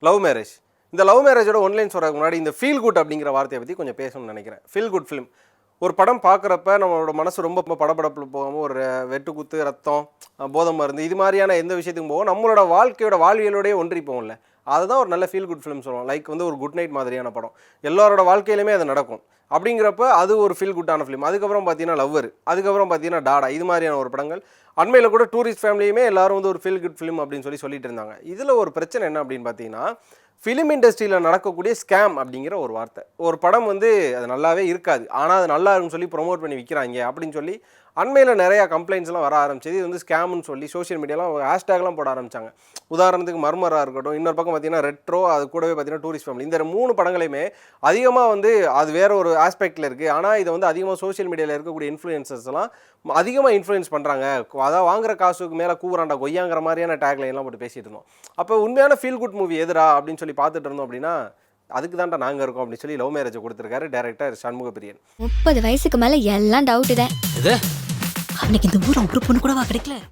Love marriage இந்த love மேரேஜோட one line சொல்கிறதுக்கு முன்னாடி இந்த ஃபீல் குட் அப்படிங்கிற வார்த்தையை பற்றி கொஞ்சம் பேசணும்னு நினைக்கிறேன். ஃபீல் குட் ஃபிலிம் ஒரு படம் பார்க்குறப்ப நம்மளோட மனசு ரொம்ப படபடப்பில் போகாமல் ஒரு வெட்டுக்குத்து ரத்தம் போதை மருந்து இது மாதிரியான எந்த விஷயத்துக்கும் போகும் நம்மளோட வாழ்க்கையோட வாழ்வியலோடய ஒன்றி போகும்ல அதுதான் ஒரு நல்ல ஃபீல் குட் ஃபிலிம் சொல்லுவோம் லைக் வந்து ஒரு குட் நைட் மாதிரியான படம். எல்லாரோட வாழ்க்கையிலுமே அது நடக்கும். அப்படிங்கிறப்ப அது ஒரு ஃபீல் குட்டான ஃபிலிம் அதுக்கப்புறம் பார்த்தீங்கன்னா லவ்வர் அதுக்கப்புறம் பார்த்தீங்கன்னா டாடா இது மாதிரியான ஒரு படங்கள். அண்மையில் கூட டூரிஸ்ட் ஃபேமிலியுமே எல்லாரும் வந்து ஒரு ஃபீல் குட் ஃபிலிம் அப்படின்னு சொல்லி சொல்லிட்டு இருந்தாங்க. இதில் ஒரு பிரச்சனை என்ன அப்படின்னு பார்த்தீங்கன்னா ஃபிலிம் இண்டஸ்ட்ரியில் நடக்கக்கூடிய ஸ்கேம் அப்படிங்கிற ஒரு வார்த்தை. ஒரு படம் வந்து அது நல்லாவே இருக்காது. ஆனால் அது நல்லா இருக்குன்னு சொல்லி ப்ரோமோட் பண்ணி விற்கிறாங்க அப்படின்னு சொல்லி அண்மையில் நிறையா கம்ப்ளைண்ட்ஸ்லாம் வர ஆரம்பிச்சது. இது வந்து ஸ்கேம்னு சொல்லி சோஷியல் மீடியாலாம் ஹேஷ்டேக்லாம் போட ஆரம்பிச்சாங்க. உதாரணத்துக்கு மர்மராக இருக்கட்டும் இன்னொரு பக்கம் பார்த்தீங்கன்னா ரெட்ரோ அது கூடவே பார்த்தீங்கன்னா டூரிஸ்ட் ஃபேமிலி இந்த மூணு படங்களையுமே அதிகமாக வந்து அது வேற ஒரு ஆஸ்பெக்டில் இருக்குது ஆனால் இதை வந்து அதிகமாக சோஷியல் மீடியாவில் இருக்கக்கூடிய இன்ஃப்ளூயன்சர்ஸ்லாம் அதிகமாக இன்ஃப்ளூயன்ஸ் பண்ணுறாங்க அதான் வாங்குற காசுக்கு மேலே கூவுறாண்டா கொய்யாங்கிற மாதிரியான டேக்லைன்லாம் போட்டு பேசிட்டு இருந்தோம். அப்போ உண்மையான ஃபீல் குட் மூவி எதுரா அப்படின்னு சொல்லி பார்த்துட்டு இருந்தோம் அப்படின்னா அதுக்கு தான்டா நாங்கள் இருக்கோம் அப்படின்னு சொல்லி லவ் மேரேஜ் கொடுத்துருக்காரு டேரக்டர் சண்முக பிரியன் முப்பது வயசுக்கு மேல எல்லாம் டவுட் தான். அன்னைக்கு இந்த ஊர் ஒரு பொண்ணு கூடவா கிடைக்கல.